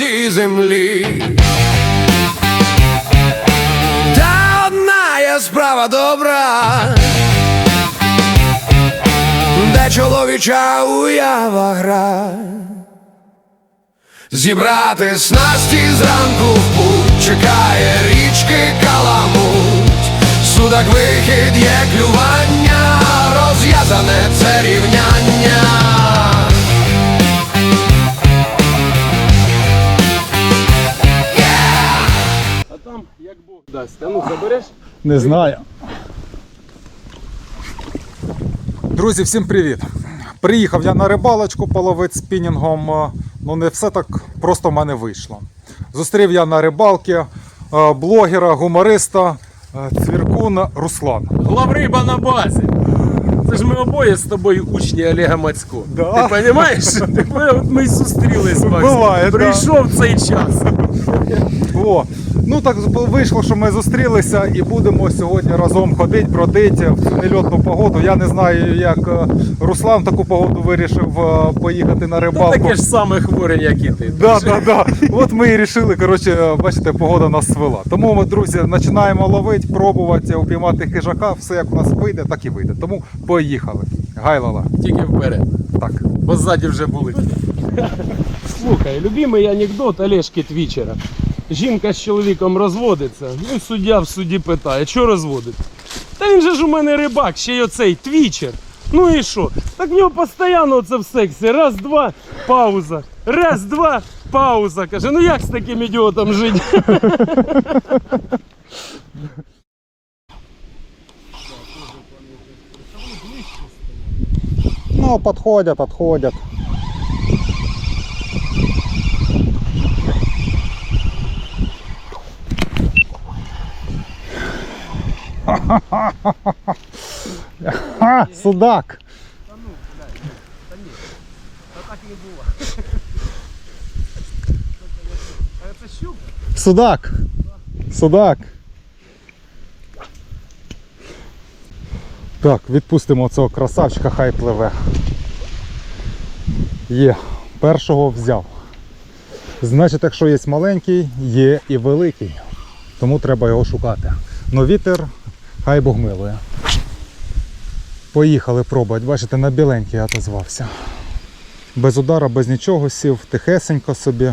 цій землі. Та одна є справа добра, де чоловіча уява гра. Зібрати снасті зранку в путь чекає річки каламуть. Судак вихід є клювання, розв'язане це рівняння. Дасть. А ну забереш? Не знаю. Друзі, всім привіт! Приїхав я на рибалочку половити спінінгом. е, Ну не все так просто в мене вийшло. Зустрів я на рибалки е, блогера, гумориста е, Цвіркун Руслан. Главриба на базі. Це ж ми обоє з тобою учні Олега Мацько. Да. Ти розумієш? Ми, зустрілись. Буває, да. Прийшов цей час. О, ну так вийшло, що ми зустрілися і будемо сьогодні разом ходити, бродити в цю нельотну погоду. Я не знаю, як е, Руслан в таку погоду вирішив е, поїхати на Та рибалку. таке ж саме хворе, як і ти. Да, да, да. От ми і вирішили, коротше, бачите, погода нас свела. Тому ми, друзі, починаємо ловити, пробувати упіймати хижака. Все як у нас вийде, так і вийде. Тому поїхали. Гайлала. Тільки вперед. Так. Бо ззаді вже були. Слухай, любимий анекдот Олешки Твічера. Жінка з чоловіком розводиться, ну суддя в суді питає, що розводить? Та він же ж у мене рибак, ще й оцей твічер. Ну і що? Так в нього постійно це в сексі. Раз, два, пауза. Раз, два, пауза. Каже, ну як з таким ідіотом жити? Ну, підходять, підходять. Ха, судак. Це щук? Судак. Судак. Так, відпустимо цього красавчика, хай пливе. Є, першого взяв. Значить, якщо є маленький, є і великий. Тому треба його шукати. Но вітер хай Бог милує. Поїхали пробувати. Бачите, на біленький отозвався. Без удара, без нічого сів, тихесенько собі.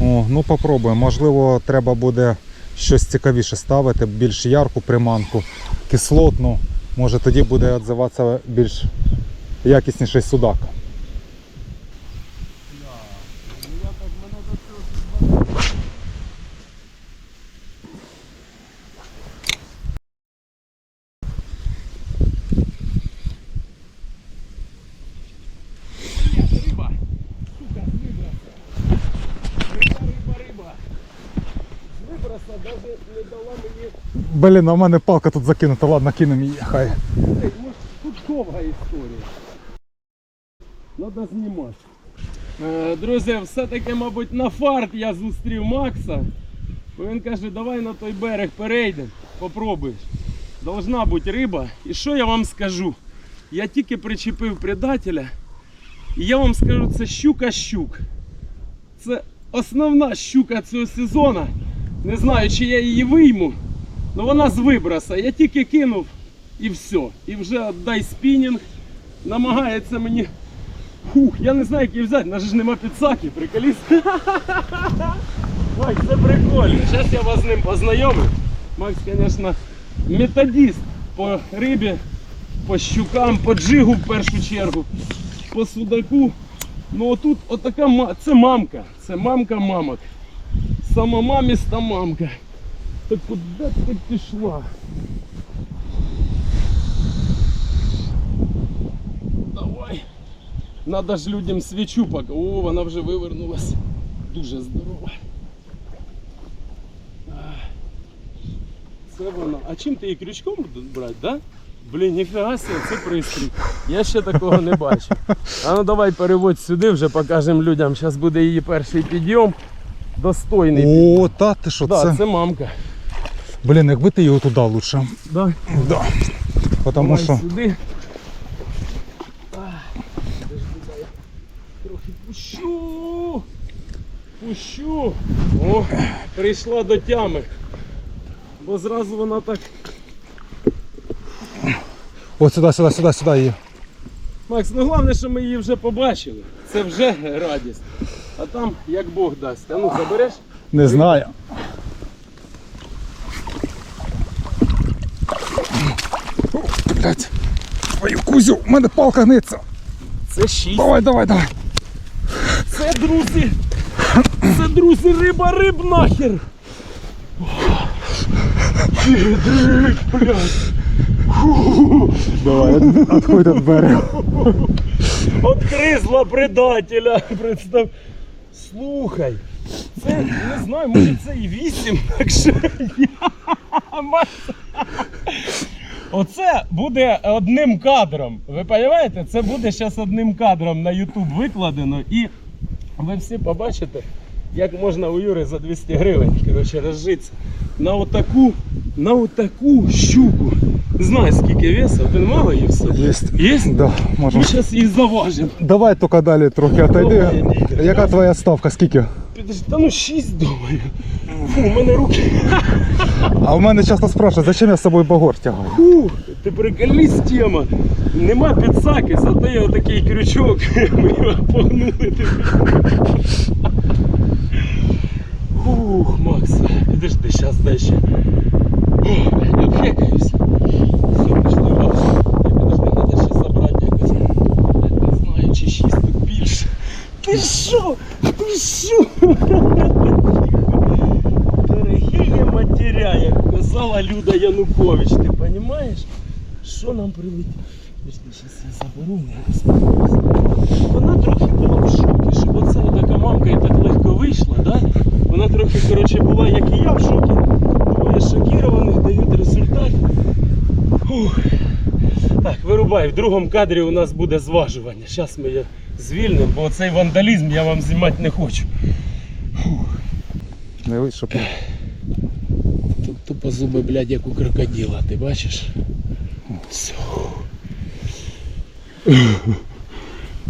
О, ну попробуємо. Можливо, треба буде щось цікавіше ставити, більш ярку приманку, кислотну. Може тоді буде відзиватися більш якісніший судак. Риба. Сука, з виброса. Риба, риба, риба. З виброса навіть не дала мені Блін, а в мене палка тут закинута, ладно, кинемо її, хай. Тут довга історія. Надо знімати. Е, Друзі, все-таки, мабуть, на фарт я зустрів Макса. Бо Він каже, давай на той берег перейдемо, попробуєш. Должна бути риба. І що я вам скажу? Я тільки причепив предателя. І я вам скажу, це щука-щук. Це основна щука цього сезону. Не знаю, чи я її вийму. Ну вона з виброса. Я тільки кинув і все. І вже дай спінінг. Намагається мені. Фух, я не знаю, як її взяти, нас ж нема підсаки, приколіст. Макс, це прикольно. Зараз я вас з ним познайомлю. Макс, звісно, методист по рибі, по щукам, по джигу в першу чергу, по судаку. Ну отут отака це мамка. Це мамка мамок. Сама маміста мамка. Та куди ти пішла? Давай. Надо ж людям свічу поки. О, вона вже вивернулась. Дуже здорова. Це вона. А чим ти її крючком брати, да? Блін, ніфіга себе, це пристрій. Я ще такого не бачив. А ну давай переводь сюди, вже покажемо людям. Зараз буде її перший підйом. Достойний. О, та ти що, да, це? це мамка. Блін, якби ти його туди лучше. Да. Да. Потому Давай що сюди. Пущу! Пущу! О, прийшла до тями. Бо зразу вона так. От сюди, сюди, сюди, сюди її. Макс, ну головне, що ми її вже побачили. Це вже радість. А там як Бог дасть. А ну забереш? Не знаю. Блять. Твою кузю, у мене палка гниться. Це шість. Давай, давай, давай. Це друзі. Це друзі, риба риб нахер. Дрить, блядь. Давай, відходь від берега. Откризла предателя. Представ. Слухай. Це не знаю, може це і вісім, так що я. Оце буде одним кадром. Ви розумієте? Це буде зараз одним кадром на YouTube викладено і ви всі побачите, як можна у Юри за 200 гривень коротше, розжитися. На отаку, на отаку щуку. Знаю скільки весу, один мало її все. Єсть. Є? Да, можемо. Ми зараз її заважимо. Давай тільки далі трохи отойди. Яка твоя ставка? Скільки? Та ну 6 думаю. Фу, у мене руки. А в мене часто спрашують, зачем я з собою багор тягаю? Фу, ти приколись тема. Нема підсаки, зато є отакий крючок. Ми його погнули. Ух, Макс, підожди, зараз дай ще. О, блядь, обхекаюсь. Все, пішли ваш. Я подожди, треба ще забрати якось. Блядь, не знаю, чи 6 тут більше. Ти що? Що? Дорогі матеря, як казала Люда Янукович, ти розумієш? Що нам прилетить? Зараз я заберу, розповідаюся. Вона трохи була в шокі, щоб оце така мамка і так легко вийшла, да? Вона трохи, коротше, була, як і я в шокі. Двоє шокірованих дають результат. Фух. Так, вирубай, в другому кадрі у нас буде зважування. Зараз ми її звільнимо, бо цей вандалізм я вам знімати не хочу. Не вийшов. Тут тупо зуби, блядь, як у крокодила, ти бачиш? Все.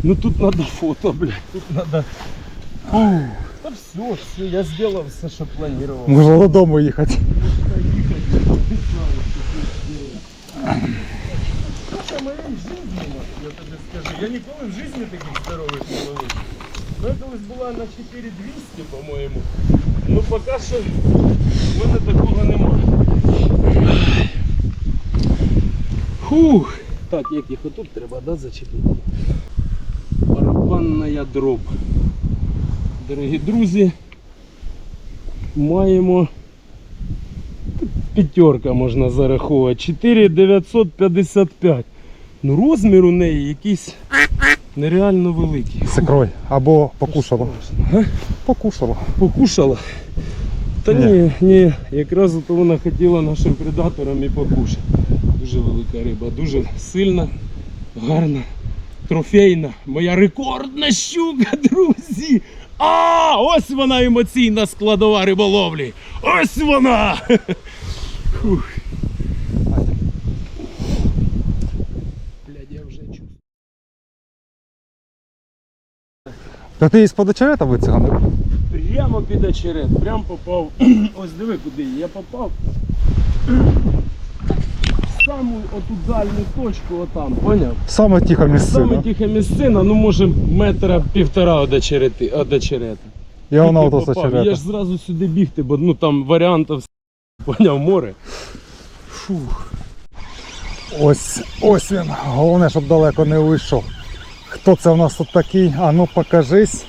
Ну тут надо фото, блядь, тут надо. Фу. Та все, все, я сделал все, що планував. Можна додому їхати. Це Моєї жизни, я тобі скажу. Я ніколи в житті таких здорових не ловив. Ну, колись була на 4200, по-моєму. Ну поки що в мене такого немає. Фух. Так, як їх отут треба, да, зачепити? Барабанна дроб. Дорогі друзі, маємо п'ятерка можна зараховувати. 4955. Ну розмір у неї якийсь нереально великий. Секрой. Або покушала. Га? Покушала. Покушала? Та ні, ні, якраз то вона хотіла нашим предаторам і покушати. Дуже велика риба, дуже сильна, гарна, трофейна, моя рекордна щука, друзі! А, ось вона емоційна складова риболовлі! Ось вона! Фух. Блядь, я вже чувствую. Та ти із под очерета вициганив? Прямо під очерет, прям попав. Ось диви куди я попав. Саму оту дальню точку отам, поняв? Саме тиха Саме місцина. тиха місцина, ну може метра півтора від очерети, очерета. Я вона ото з. Я ж зразу сюди бігти, бо ну там варіантів поняв море. Фух. Ось, ось він. Головне, щоб далеко не вийшов. Хто це у нас тут такий? А ну покажись.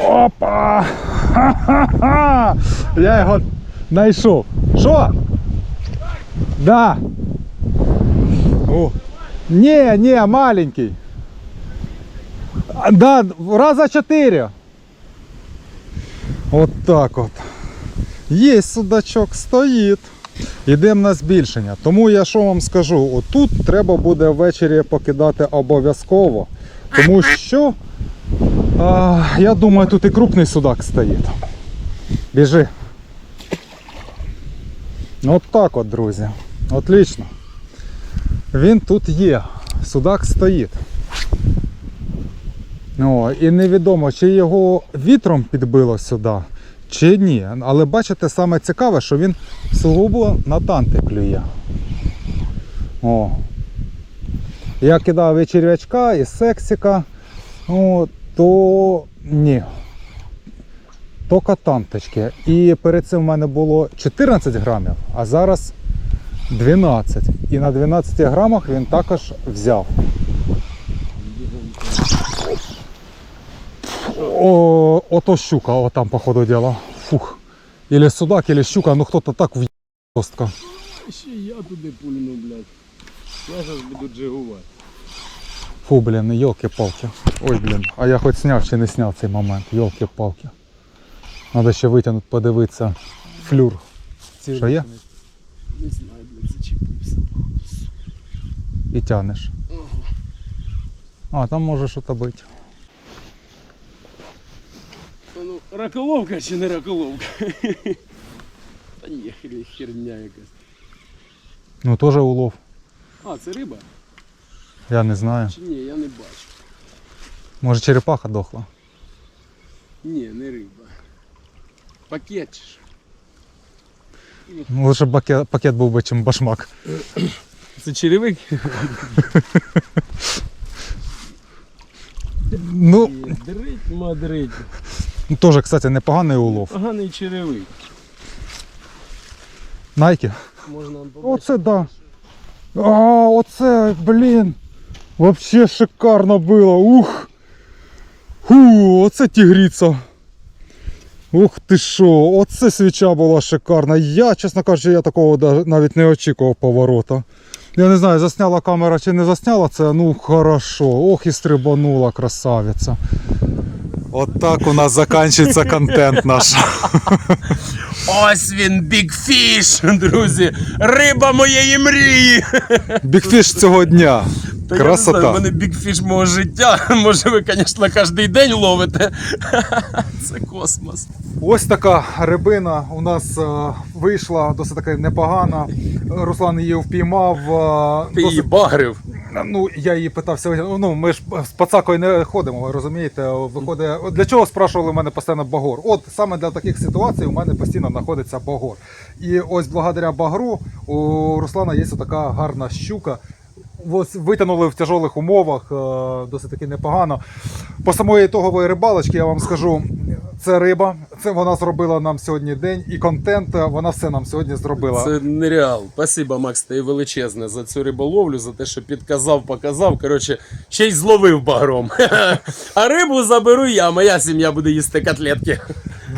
Опа! Ха-ха-ха! Я його знайшов. Що? Да. О. Ні, ні, маленький. А, Да, раза чотири. От так от. Є судачок, стоїть. Йдемо на збільшення. Тому я що вам скажу, отут треба буде ввечері покидати обов'язково. Тому що а, я думаю, тут і крупний судак стоїть. Біжи. От так от, друзі. Отлично. Він тут є. Судак стоїть. Ну, і невідомо, чи його вітром підбило сюди, чи ні. Але бачите, саме цікаве, що він сугубо на танти клює. О. Я кидав і черв'ячка, і сексика, о, то ні. Тільки танточки. І перед цим в мене було 14 грамів, а зараз 12. І на 12 грамах він також взяв. О, ото щука, о там, походу діла. Фух. Или судак, или щука, ну хто-то так в жорстко. Ще я туди пульну, блядь. Я зараз буду джигувати. Фу, блін, йолки-палки. Ой, блін. А я хоч сняв чи не сняв цей момент. Йолки-палки. Надо ще витягнути, подивитися. Флюр. Що є? Не знаю, блядь, зачепився. І тянеш. А, там може щось бути. А Ну, раколовка чи не раколовка? Та ні, херня якась. Ну теж улов. А, це риба? Я не знаю. Чи ні, я не бачу. Може черепаха дохла. Ні, не риба. Пакет чи що? Ну, Лише пакет, пакет був би чим башмак. Це черевик? Ну, Дрить, мадрить. Теж, кстати, непоганий улов. Поганий черевик. Найки. Можна побачити. Оце да. А, оце, блін. Вообще шикарно було. Ух. Фу, оце тігріця. Ух ти що, оце свіча була шикарна. Я, чесно кажучи, я такого навіть не очікував поворота. Я не знаю, засняла камера чи не засняла це, ну хорошо. Ох і стрибанула красавиця. От так у нас закінчується контент наш. Ось він, бігфіш, друзі. Риба моєї мрії. Бікфіш цього дня. Та я не знаю, Красота. в мене бігфіш мого життя. Може ви, звісно, кожен день ловите. Це космос. Ось така рибина у нас е, вийшла досить таки непогана. Руслан її впіймав. е, Ти її досить- багрив. Ну, я її питався. Ну, ми ж з пацакою не ходимо, розумієте? Виходить, для чого спрашували у мене постійно багор? От саме для таких ситуацій у мене постійно знаходиться багор. І ось благодаря багру у Руслана є така гарна щука. Ось витягнули в тяжелих умовах, е, досить таки непогано. По самої ітогової рибалочки я вам скажу, це риба, це вона зробила нам сьогодні день, і контент е, вона все нам сьогодні зробила. Це нереал. Спасибо, Макс, ти величезне за цю риболовлю, за те, що підказав, показав. Коротше, ще й зловив багром. А рибу заберу я, моя сім'я буде їсти котлетки.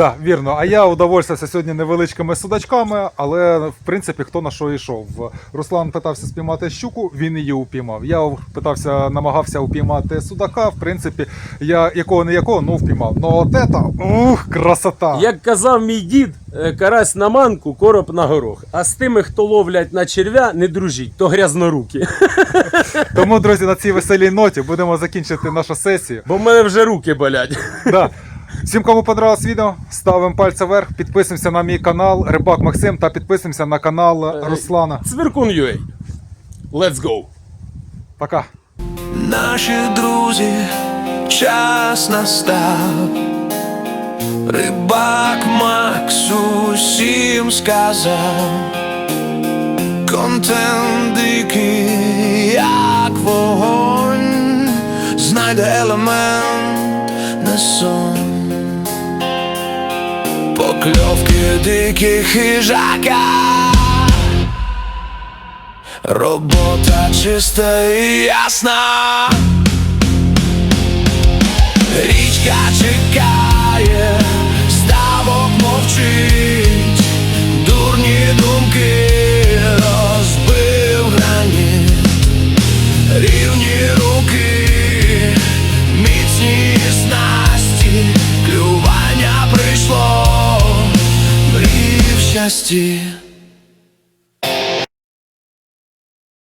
Да, вірно. А я удовольствився сьогодні невеличкими судачками, але в принципі хто на що йшов. Руслан питався спіймати щуку, він її упіймав. Я питався, намагався упіймати судака. В принципі, я якого не якого, ну впіймав. Ну от ета, ух, красота! Як казав мій дід, е, карась на манку, короб на горох. А з тими, хто ловлять на черв'я, не дружіть, то грязноруки. Тому, друзі, на цій веселій ноті будемо закінчити нашу сесію. Бо в мене вже руки болять. Да. Всім, кому подобалось відео, ставимо пальця вверх, підписуємося на мій канал Рибак Максим та підписуємося на канал Руслана. Цвіркун UA. Let's go! Пока. Наші друзі, час настав. Рибак Макс усім сказав. Контент дикий, як вогонь, знайде елемент не сон. Покльовки диких хижака. Робота чиста і ясна. щасті.